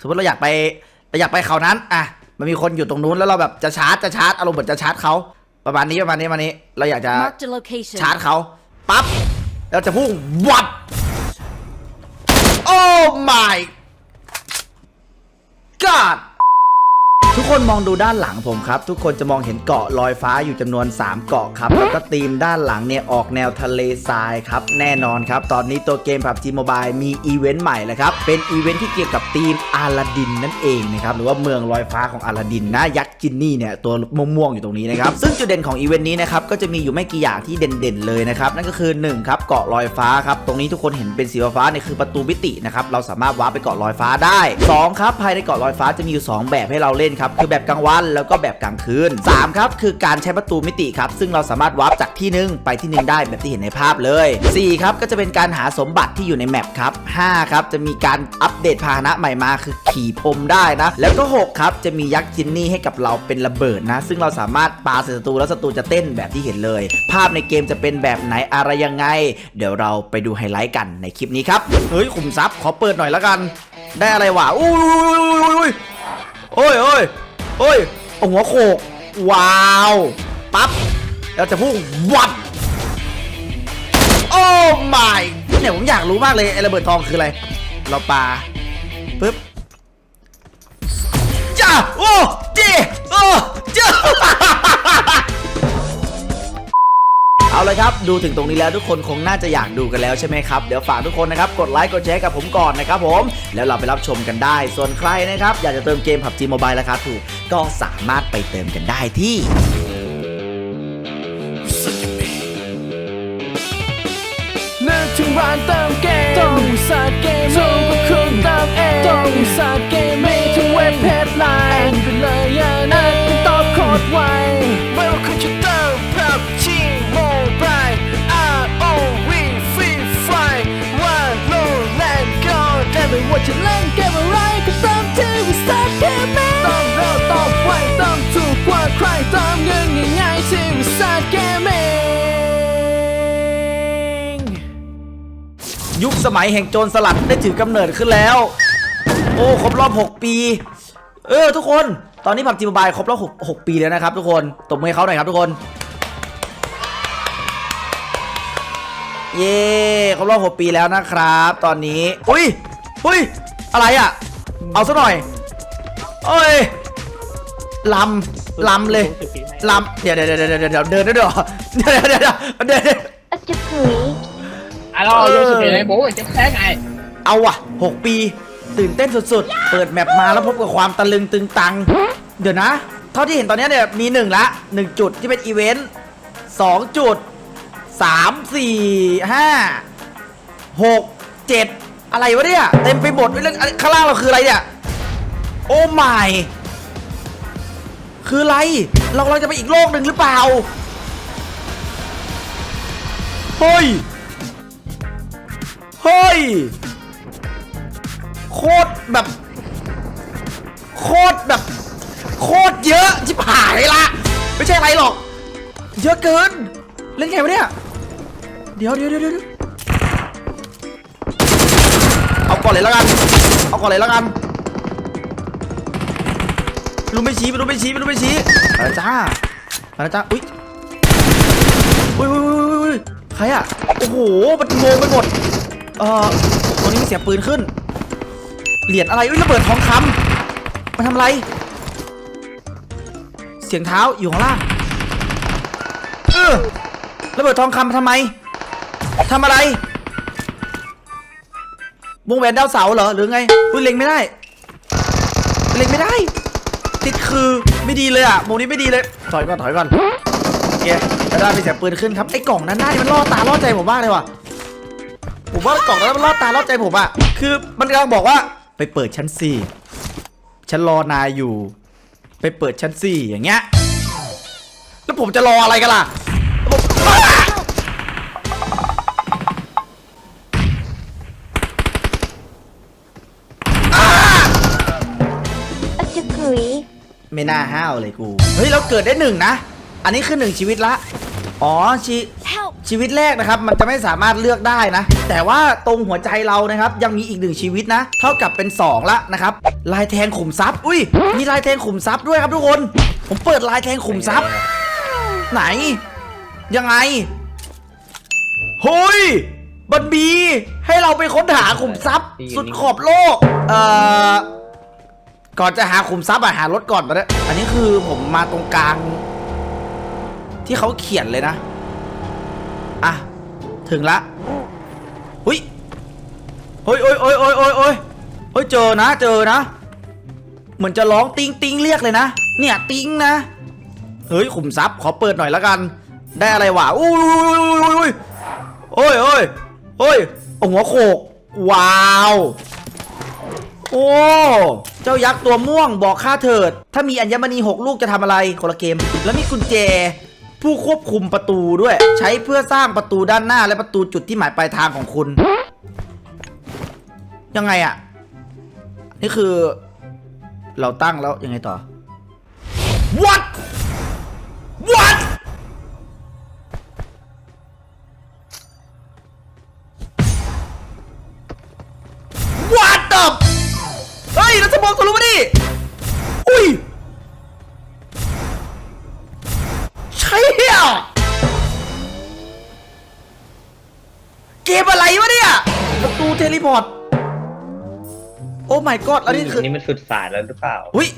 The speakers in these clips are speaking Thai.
สมมติเราอยากไปเราอยากไปเขานั้นอะมันมีคนอยู่ตรงนู้นแล้วเราแบบจะชาร์จจะชาร์จอารมณ์เหมือนจะชาร์จเขาประมาณนี้ประมาณนี้ประมาณนี้ เราอยากจะ Marked a location. ชาร์จเขาปั๊บแล้วจะพุ่งวับโอ้ my god ทุกคนมองดูด้านหลังผมครับ ทุกคนจะมองเห็นเกาะลอยฟ้าอยู่จำนวน 3 เกาะครับแล้วก็ธีมด้านหลังเนี่ยออกแนวทะเลทรายครับแน่นอนครับ ตอนนี้ตัวเกม PUBG Mobile มีอีเวนต์ใหม่แล้วครับ เป็นอีเวนต์ที่เกี่ยวกับธีมอาลาดินนั่นเองนะครับหรือว่าเมืองลอยฟ้าของอาลาดินนะยักษ์จินนี่เนี่ยตัวม่วงๆอยู่ตรงนี้นะครับซึ่งจุดเด่นของอีเวนต์นี้นะครับก็จะมีอยู่ไม่กี่อย่างที่เด่นๆเลยนะครับนั่นก็คือ1ครับเกาะลอยฟ้าครับตรงนี้ทุกคนเห็นเป็นสีฟ้าเนี่ยคือประตูมิตินะครับเราสามารถว้าร์ปไปเกาะลอยฟ้าได้สองครับภายในเกาะลอยฟ้าจะมีอยู่สองแบบให้เราเล่นครับคือแบบกลางวันแล้วก็แบบกลางคืนสามครับ คือการใช้ประตูมิติครับ ซึ่งเราสามารถวาร์ปจากที่หนึ่งไปที่หนึ่งได้แบบที่เห็นในภาพเลยสี่ครับ ก็จะเป็นการหาสมบัติที่อยู่ในแมปครับห้าครับจะมีการอัปเดตพาหนะใหม่มาคือขี่พรมได้นะ แล้วก็หกครับจะมียักษ์จินนี่ให้กับเราเป็นระเบิดนะ ซึ่งเราสามารถปาใส่ศัตรูแล้วศัตรูจะเต้นแบบที่เห็นเลย ภาพในเกมจะเป็นแบบไหนอะไรยังไง เดี๋ยวเราไปดูไฮไลท์กันในคลิปนี้ครับเฮ้ยขุมทรัพย์ขอเปิดหน่อยแล้วกัน ได้อะไรวะอุ้ย โอ้ยโอ้ยโอ้ยโอ้หัวโขกว้าวปั๊บแล้วจะพุ่งวัดโอ้ my เนี่ยผมอยากรู้มากเลยไอ้ระเบิดทองคืออะไร เราปาปึ๊บจ้าโอ้ ลยครับ ดูถึงตรงนี้แล้วทุกคนคงน่าจะอยากดูกันแล้วใช่ไหมครับ เดี๋ยวฝากทุกคนนะครับ กดไลค์ กดแชร์กับผมก่อนนะครับผม แล้วเราไปรับชมกันได้ ส่วนใครนะครับ อยากจะเติมเกม PUBG Mobile ราคาถูก ก็สามารถไปเติมกันได้ที่นึกถึงร้านเติมเกมต้องสาเกมถูกก็คุณเติมเองต้องสาเกมมีทุกเว็บเพจไลน์ ยุคสมัยแห่งโจรสลัดได้ถือกำเนิดขึ้นแล้ว โอ้ครบรอบ 6 ปี เออทุกคนตอนนี้ผับจีมบายครบรอบ6 6 ปีแล้วนะครับ ทุกคนตบมือให้เขาหน่อยครับทุกคน เย้ครบรอบ 6 ปีแล้วนะครับ ตอนนี้ อุ้ยอุ้ยอะไรอะ เอาซะหน่อยโอ้ยลำลำเลยลำเดี๋ยวเดี๋ยวเดี๋ยวเดี๋ยวเดี๋ยวเดินด้วยเดี๋ยวเดี๋ยวเดี๋ยวเดี๋ ยวเดี๋ยวอะจะกุย Alors, yo, c'était les beaux, c'était très nice. เอาว่ะ 6 ปี ตื่นเต้นสุดๆ เปิดแมปมาแล้วพบกับความตะลึงตึงตัง เดี๋ยวนะ เท่าที่เห็นตอนนี้เนี่ยมี 1 ละ 1 จุดที่เป็นอีเวนต์2จุด 3 4 5 6 7 อะไรวะเนี่ย เต็มไปหมดเรื่องอะไรข้างล่างเราคืออะไรเนี่ย โอ้ไม่คืออะไร เราเราจะไปอีกโลกหนึ่งหรือเปล่า เฮ้ย เฮ้ย โคตรแบบ โคตรแบบ โคตรเยอะชิบหายละไม่ใช่อะไรหรอก เยอะเกิน เล่นไงวะเนี่ย เดี๋ยวเดี๋ยวเดี๋ยวเอาก่อนเลยแล้วกัน เอาก่อนเลยแล้วกันรู้ไม่ชี้ไม่รู้ไม่ชี้ไม่รู้ไม่ชี้ไปแล้วจ้าไปแล้วจ้าอุ้ยอุ้ยอุ้ยอุ้ยอุ้ยอุ้ยใครอะโอ้โหมันงงไปหมด เอ่อตรงนี้มีเสียงปืนขึ้น เหรียญอะไรอุ้ยระเบิดทองคำมาทำอะไร เสียงเท้าอยู่ข้างล่าง เออระเบิดทองคำมาทำไมทำอะไร วงแหวนดาวเสาเหรอหรือไงอุ้ยเล็งไม่ได้ เล็งไม่ได้ ติดคือไม่ดีเลยอะวงนี้ไม่ดีเลย ถอยก่อนถอยก่อนโอเคแล้วได้มีเสียงปืนขึ้นครับไอ้กล่องนั้นหน้านี่มันล่อตาล่อใจผมมากเลยว่ะ ผมว่ากล่องนั้นมันล่อตาล่อใจผมอะคือมันกำลังบอกว่า ไปเปิดชั้นสี่ฉันรอนายอยู่ ไปเปิดชั้นสี่อย่างเงี้ยแล้วผมจะรออะไรกันล่ะผมอ้าอะจะกุยไม่น่าห้าวเลยกู เฮ้ย เราเกิดได้หนึ่งนะ อันนี้คือหนึ่งชีวิตละ อ๋อชี Help! ชีวิตแรกนะครับมันจะไม่สามารถเลือกได้นะ แต่ว่าตรงหัวใจเรานะครับยังมีอีกหนึ่งชีวิตนะ เท่ากับเป็น 2 ละนะครับลายแทงขุมทรัพย์ อุ้ยมีลายแทงขุมทรัพย์ด้วยครับทุกคน ผมเปิดลายแทงขุมทรัพย์ ไหน ยังไงเฮ้ยบันบีให้เราไปค้นหาขุมทรัพย์ สุดขอบโลก เอ่อ ก่อนจะหาขุมทรัพย์อะหารถก่อนมาเนี่ยอันนี้คือผมมาตรงกลาง ที่เขาเขียนเลยนะอะ ถึงละหุยเฮ้ยเฮ้ยเฮ้ยเฮ้ยเฮ้ยเฮ้ยเฮ้ยเจอนะเจอนะ เหมือนจะร้องติงติงเรียกเลยนะ เนี่ยติงนะเฮ้ยขุมทรัพย์ขอเปิดหน่อยล้วกัน ได้อะไรวะอุ้ยอุ้ยอุ้ยอุ้ยอุ้ยเฮ้ยโอ้หัวโขกว้าวโอ้เจ้ายักษ์ตัวม่วงบอกข้าเถิด ถ้ามีอัญมณีหกลูกจะทำอะไรคนละเกม แล้วมีกุญแจ ผู้ควบคุมประตูด้วย ใช้เพื่อสร้างประตูด้านหน้าและประตูจุดที่หมายปลายทางของคุณ ยังไงอะนี่คือ เราตั้งแล้วยังไงต่อ what what what the เฮ้ยเราจะมองทะลุมาดิ อุ้ย กมอะไรวะเนี่ย ประตูเทเลพอร์ต โอ้ my god แล้วนี่คือ นี่มันสุดสายแล้วหรือเปล่าอุ้ย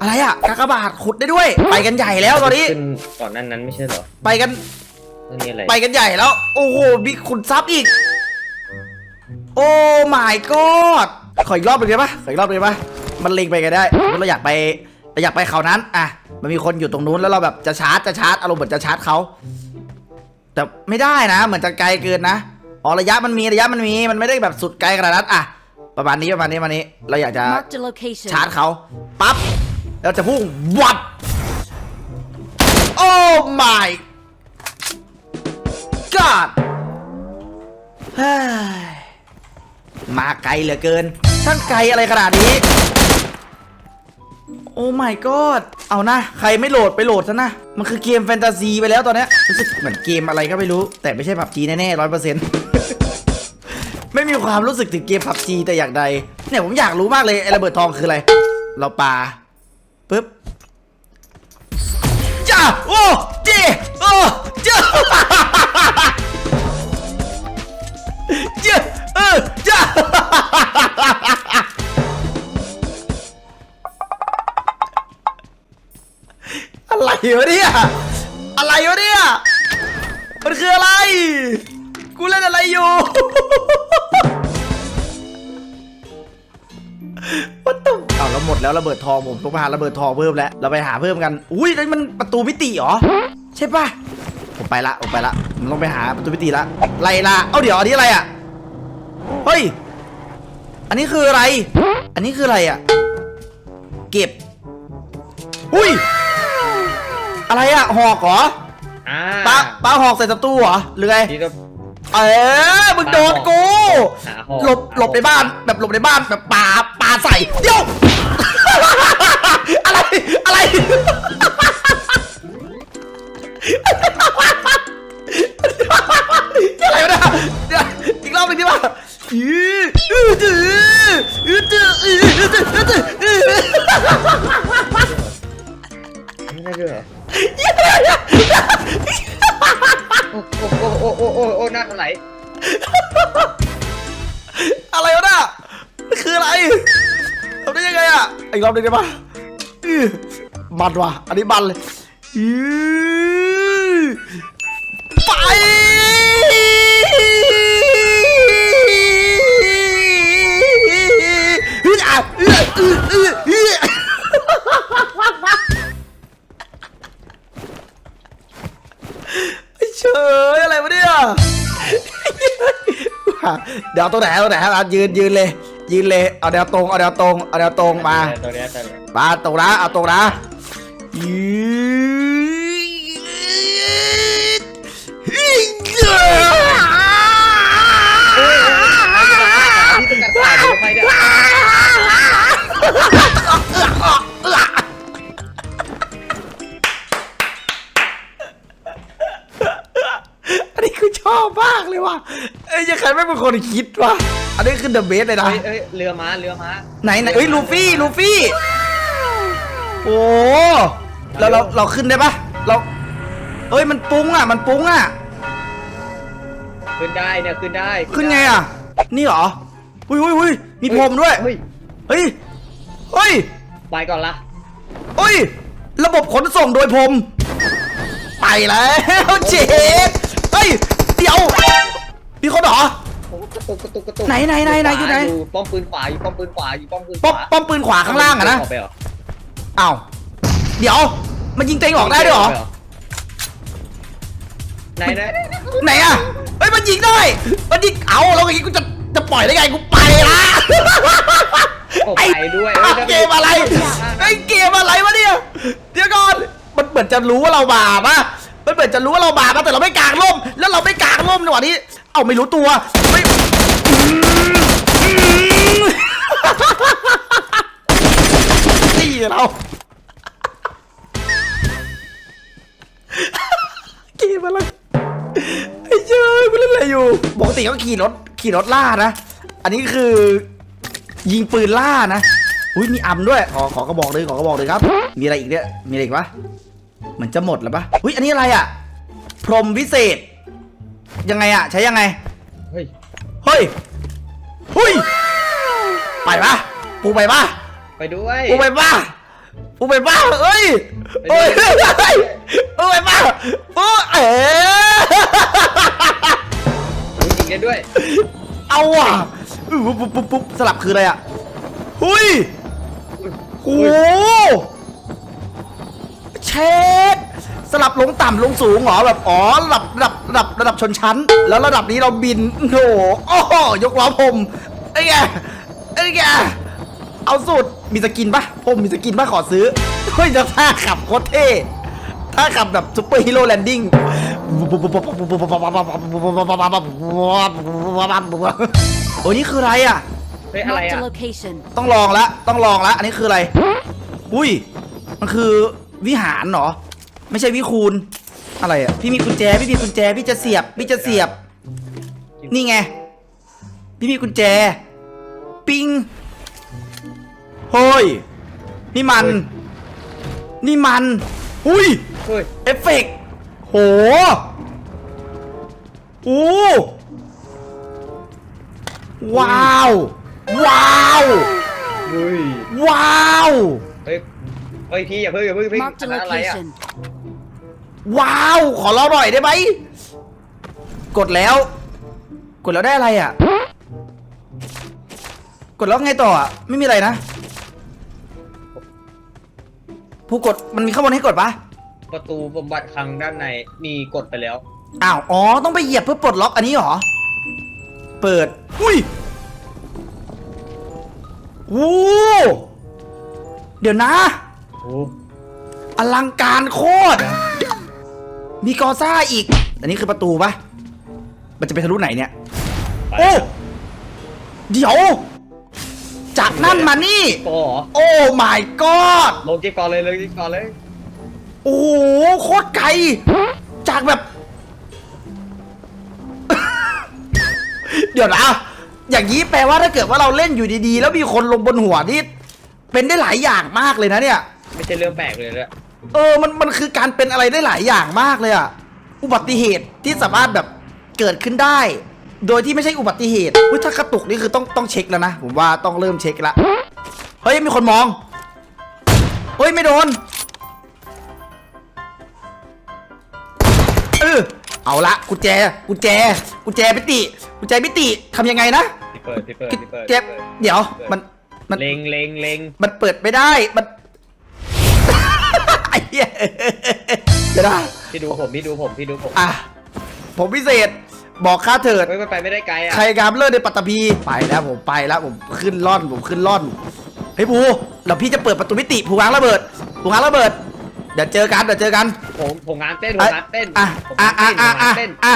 อะไรอะกากบาทขุดได้ด้วย ไปกันใหญ่แล้วตอนนี้ ขึ้นก่อนหนั้นนั้นไม่ใช่เหรอไปกัน เรื่องนี้อะไรไปกันใหญ่แล้ว โอ้โห มีขุนทรัพย์อีก โอ้ my god ขออีกรอบหนึ่งได้ปะขออีกรอบหนึ่งได้ปะมันเล็งไปกันได้เราอยากไปเราอยากไปเขานั้น อะ มันมีคนอยู่ตรงนู้นแล้วเราแบบจะชาร์จจะชาร์จอารมณ์เหมือนจะชาร์จเขาแต่ไม่ได้นะ เหมือนจะไกลเกินนะ อ๋อระยะมันมีระยะมันมีมันไม่ได้แบบสุดไกลขนาดนั้นอะประมาณนี้ประมาณนี้ประมาณนี้ เราอยากจะ Marked a location. ชาร์จเขาปั๊บแล้วจะพุ่งวัดโอ้ my god เฮ้ยมาไกลเหลือเกินช่างไกลอะไรขนาดนี้ โอ้ my god เอานะ ใครไม่โหลดไปโหลดซะนะ มันคือเกมแฟนตาซีไปแล้วตอนเนี้ยรู้สึกเหมือนเกมอะไรก็ไม่รู้ แต่ไม่ใช่ผับจีแน่ๆร้อยเปอร์เซ็นต์ ไม่มีความรู้สึกถึงเกมผับจีแต่อย่างใดเนี่ยผมอยากรู้มากเลยไอ้ระเบิดทองคืออะไร เราปาปึ๊บจ้าโอ้เจโอ้จ้าเจ้าเออจ้าอะไรวะเนี่ยอะไรวะเนี่ยมันคืออะไร กูเล่นอะไรอยู่ แล้วหมดแล้วระเบิดทองผมต้องไปหาระเบิดทองเพิ่มแล้วเราไปหาเพิ่มกัน อุ้ยนั่นมันประตูมิติเหรอใช่ปะผมไปละผมไปละผมต้องไปหาประตูมิติละไล่ละเอาเดี๋ยวอันนี้อะไรอะเฮ้ยอันนี้คืออะไร อันนี้คืออะไรอะเก็บ อุ้ย อะไรอะหอกเหรออ่าปลาปลาหอกใส่ศัตรูเหรอหรือไงพี่ก็ เออมึงโดนกูหาหอกหลบหลบในบ้าน แบบหลบในบ้านแบบปาปาใส่เดี๋ยวอะไร อะไร อะไร อะอีกรอบหนึงได้ปะมันว่ะ อันนี้มันเลยไปอืออะอืออืออืออือไอ้เฉยอะไรวะเนี่ยเดี๋ยวเอาตรงไหนเอาตรงไหนครับยืนยืนเลย ยืนเลยเอาแนวตรงเอาแนวตรงเอาแนวตรงมาตัวเนี้ยตัวเนี้ยมาตรงนะเอาตรงนะยืดยืดพี่ต้องการสายเดี๋ยวไปเนี่ยอันนี้เอ้ยยังใครไม่เป็นคนคิดวะ อันนี้คือเดอะเบสเลยนะเฮ้ยเอ้ยเรือม้าเรือม้าไหนไหนเอ้ยลูฟี่ลูฟี่ โอ้เราเราเราขึ้นได้ปะเราเอ้ยมันปุ้งอะ มันปุ้งอะ ขึ้นได้เนี่ยขึ้นได้ขึ้นไงอะ นี่เหรอ อุ้ยอุ้ยอุ้ยมีพรมด้วย เฮ้ยเฮ้ย เฮ้ยไปก่อนละเฮ้ย ระบบขนส่งโดยพรม ไปแล้วเจ๊เฮ้ย เดี๋ยว มีคนเหรอโอ้ กระตุกกระตุกกระตุกไหนไหนไหนไหนอยู่ไหน ป้อมปืนขวาอยู่ป้อมปืนขวาอยู่ป้อมปืนขป้อมวาป้อมปืนขวาข้างล่างอะนะออกไปเหรออ้าว เดี๋ยว มันยิงตัวเองออกได้ด้วยเหรอ ไหนไหนไหนอะเฮ้ยมันยิงได้ มันยิง เอาแล้วอย่างงี้กูจะจะปล่อยได้ไงกูไปละ โอ้ไอ้ไปด้วยอะเกมอะไรไอ้เกมอะไรวะเนี่ยเดี๋ยวก่อนมันเหมือนจะรู้ว่าเราบาปะมันเหมือนจะรู้ว่าเราบาปอะแต่เราไม่กางร่ม แล้วเราไม่กางร่มในวันนี้เอาไม่รู้ตัวไม่อืมอืมนี่เราเกมอะไอ้เจ้ยมันเล่นอะไรอยู่ปกติก็ขี่รถขี่รถล่านะ อันนี้คือ ยิงปืนล่านะอุ้ยมีอัมด้วยขอขอกระบอกเลยขอกระบอกเลยครับ มีอะไรอีกเนี่ยมีอะไรอีกปะเหมือนจะหมดแล้วปะอุ้ยอันนี้อะไรอะ พรมวิเศษ ยังไงอะใช้ยังไง เฮ้ยเฮ้ยเฮ้ยไปปะปูไปปะไปด้วยปูไปปะปูไปปะเอ้ยเอ้ยเฮ้ยปูไปปะปูเอ๋ยิงได้ด้วย เอาอะปุ๊บปุ๊บปุ๊บปุ๊บสลับคืออะไรอะหุยโอ้โหเช็ด สลับลงต่ำลงสูงเหรอแบบอ๋อระดับระดับระดับระดับชนชั้น แล้วระดับนี้เราบินโอ้โหโอ้โหยกล้อผมไอ้แกไอ้แกเอาสุดมีสกินปะผมมีสกินปะขอซื้อเฮ้ยจะท่าขับโคตรเท่ท่าขับแบบซุปเปอร์ฮีโร่แลนดิ้งโอ้ยนี่คืออะไรอะเฮ้ยอะไร Marked อะ a location. ต้องลองละต้องลองละอันนี้คืออะไร อุ้ยมันคือวิหารเหรอ ไม่ใช่วิคูณ อะไรอะ พี่มีกุญแจ พี่มีกุญแจ พี่จะเสียบ พี่จะเสียบ นี่ไง พี่มีกุญแจ ปิงเฮ้ย นี่มัน นี่มัน อุ้ย เฮ้ยเอฟเฟกต์โหโอ้ว้าว ว้าว เฮ้ยว้าว เฮ้ย เฮ้ยพี่อย่าเพิ่งอย่าเพิ่งพี่ Marked อั a นนั้นอะไรอะ location. ว้าว ขอเราหน่อยได้ไหม กดแล้ว กดแล้วได้อะไรอะ กดแล้วไงต่ออะ ไม่มีอะไรนะ ผู้กดมันมีข้างบนให้กดปะประตูบำบัดคลังด้านในมีกดไปแล้ว อ้าว อ๋อ ต้องไปเหยียบเพื่อปลดล็อกอันนี้เหรอ เปิด อุ้ยโอ้เดี๋ยวนะ โอ้อลังการโคตร มีกอซ่าอีก อันนี้คือประตูปะมันจะไปทะลุไหนเนี่ย ไปโอ้ เดี๋ยว จากนั่นมานี่โอ้เหรอโอ้ my god ลงจิ๊กก่อนเลยเลยจิ๊กก่อนเลยโอ้โหโคตรไกล จากแบบ เดี๋ยวนะ อย่างนี้แปลว่าถ้าเกิดว่าเราเล่นอยู่ดีๆ แล้วมีคนลงบนหัวนี่ เป็นได้หลายอย่างมากเลยนะเนี่ย ไม่ใช่เรื่องแปลกเลยเลยเออมันมันคือการเป็นอะไรได้หลายอย่างมากเลยอะอุบัติเหตุที่สามารถแบบเกิดขึ้นได้ โดยที่ไม่ใช่อุบัติเหตุอุ๊ยถ้ากระตุกนี่คือต้องต้องเช็คแล้วนะ ผมว่าต้องเริ่มเช็คละเฮ้ยมีคนมองเฮ้ยไม่โดนเออเอาละกุญแจกุญแจกุญแจพิติกุญแจพิติทำยังไงนะพี่เปิดพี่เปิดกุญพี่เปิดแจเดี๋ยวมันมันเล็งเล็งเล็งมันเปิดไม่ได้มันไอ้ เหี้ยเดี๋ยวนะพี่ดูผมพี่ดูผมพี่ดูผมอะผมพิเศษบอกค่าเถิดเฮ้ยมันไปไม่ได้ไกลอะใครกามเลิศในปัตตภีไปแล้วผมไปแล้วผมขึ้นล่อนผมขึ้นล่อนเฮ้ยภูแล้วพี่จะเปิดประตูมิติภูวางระเบิดภูวางระเบิดเดี๋ยวเจอกันเดี๋ยวเจอกันผมผมงานเต้นผมงานเต้นอะผมอะงานอะเต้นอะผมงานเต้นอะ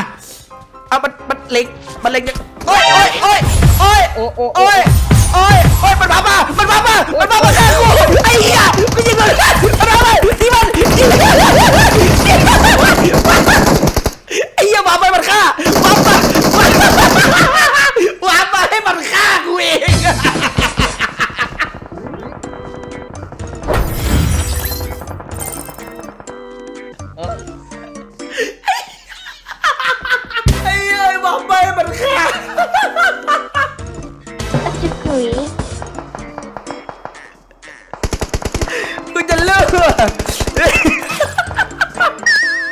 อะมันมันเล็งมันเล็งยังโอ้ยโอ้ยโอ้ยโอ้ยโอ้โอ้โอ้โอ้ยโอ้ยโอ้ยมันมามามันมามา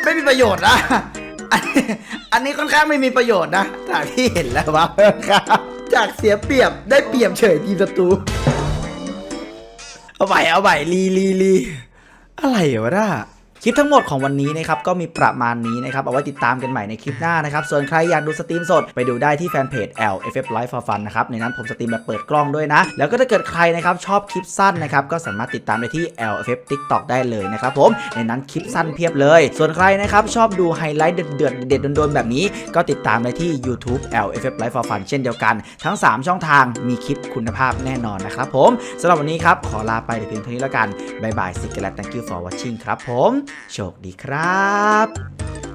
ไม่มีประโยชน์นะ อันนี้ค่อนข้างไม่มีประโยชน์นะจากที่เห็นแล้วว่าจากเสียเปรียบได้เปรียบเฉยทีมศัตรูเอาใหม่เอาใหม่ลีลีลีอะไรวะน่า คลิปทั้งหมดของวันนี้นะครับก็มีประมาณนี้นะครับเอาไว้ติดตามกันใหม่ในคลิปหน้านะครับส่วนใครอยากดูสตรีมสดไปดูได้ที่แฟนเพจ LFF Live for Fun นะครับในนั้นผมสตรีมแบบเปิดกล้องด้วยนะ แล้วก็ถ้าเกิดใครนะครับชอบคลิปสั้นนะครับก็สามารถติดตามได้ที่ LFF TikTok ได้เลยนะครับผมในนั้นคลิปสั้นเพียบเลย ส่วนใครนะครับชอบดูไฮไลท์เดือดเด็ดโดนๆแบบนี้ ก็ติดตามได้ที่ YouTube LFF Live for Fun เช่นเดียวกัน ทั้ง 3 ช่องทางมีคลิปคุณภาพแน่นอนนะครับผมสำหรับวันนี้ครับขอลาไปแต่เพียงเท่านี้แล้วกันบายบายสิกและ thank you for watching ครับผมโชคดีครับ